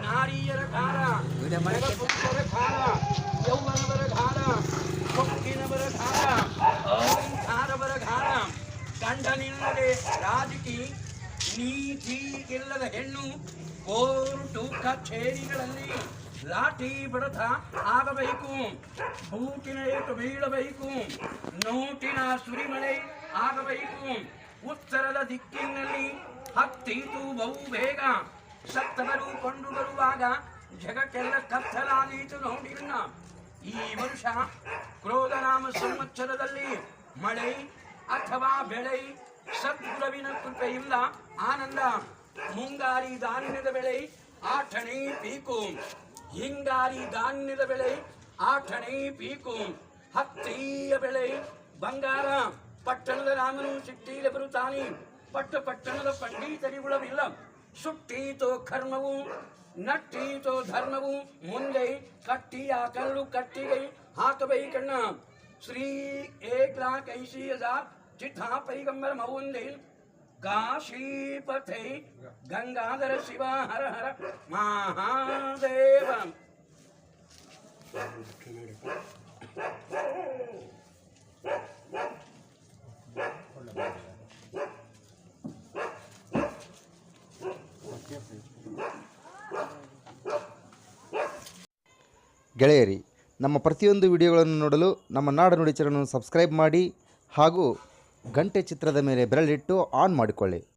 ನಾರಿಯರ ಕಾರ ನಗ ಪುರುಷರ ಕಾರ ಯೌವನವರ ಘಾರ ಕೊಕ್ಕಿನವರ ಘಾರ ಘಾರ ಗಂಡನಿಲ್ಲದೆ ರಾಜಕಿ ನೀತಿ ಇಲ್ಲದ ಹೆಣ್ಣು ಕೋರ್ಟು ಕಚೇರಿಗಳಲ್ಲಿ ಲಾಠಿ ಬಡತ ಆಗಬೇಕು. ಬೂಟಿನ ಏಟು ಬೀಳಬೇಕು. ನೋಟಿನ ಸುರಿಮಳೆ ಆಗಬೇಕು. ಉತ್ತರದ ದಿಕ್ಕಿನಲ್ಲಿ ಹತ್ತೀತು ಬಹು ಬೇಗ ಸತ್ತವರು ಕೊಂಡು ಬರುವಾಗ ಜಗಕ್ಕೆಲ್ಲ ಕತ್ತಲಾದೀತು ನೋಡಿರಣ್ಣ. ಈ ವರ್ಷ ಕ್ರೋಧನಾಮ ಸಂವತ್ಸರದಲ್ಲಿ ಮಳೆ ಅಥವಾ ಬೆಳೆ ಸದ್ಗುರವಿನ ಕೃಪೆಯಿಂದ ಆನಂದ. ಮುಂಗಾರಿ ಧಾನ್ಯದ ಬೆಳೆ ಆಠಣೆ ಪೀಕು. ಹಿಂಗಾರಿ ಧಾನ್ಯದ ಬೆಳೆ ಆಠಣೆ ಪೀಕು ಹತ್ತಿಯ ಬೆಳೆ ಬಂಗಾರ ಪಟ್ಟಣದ ರಾಮನು ಸಿಟ್ಟೀಲ ಬರುತ್ತಾನೆ ಪಟ್ಟ ಪಟ್ಟಣದ ಪಂಡಿತರಿಗುಳವಿಲ್ಲ ಸುಟ್ಟೀತೋ ಕರ್ಮವು ನಟ್ಟೀತೋ ಧರ್ಮವು ಮುಂದೆ ಕಟ್ಟಿಯ ಕಲ್ಲು ಕಟ್ಟಿಗೆ ಹಾಕಬೇಕಣ್ಣ ಶ್ರೀ ಏಕ್ ಲಾಕ್ ಐಸಿ ಹಜಾರ್ ಚಿಠಾ ಪೈಗಂಬರ ಮೌಂದೇ ಕಾಶೀಪಥೈ ಗಂಗಾಧರ ಶಿವ ಹರ ಹರ ಮಹಾದೇವ. ಗೆಳೆಯರಿ, ನಮ್ಮ ಪ್ರತಿಯೊಂದು ವಿಡಿಯೋಗಳನ್ನು ನೋಡಲು ನಮ್ಮ ನಾಡ ನುಡಿ ಚರಣವನ್ನು ಸಬ್ಸ್ಕ್ರೈಬ್ ಮಾಡಿ ಹಾಗೂ ಗಂಟೆ ಚಿತ್ರದ ಮೇಲೆ ಬೆರಳಿಟ್ಟು ಆನ್ ಮಾಡಿಕೊಳ್ಳಿ.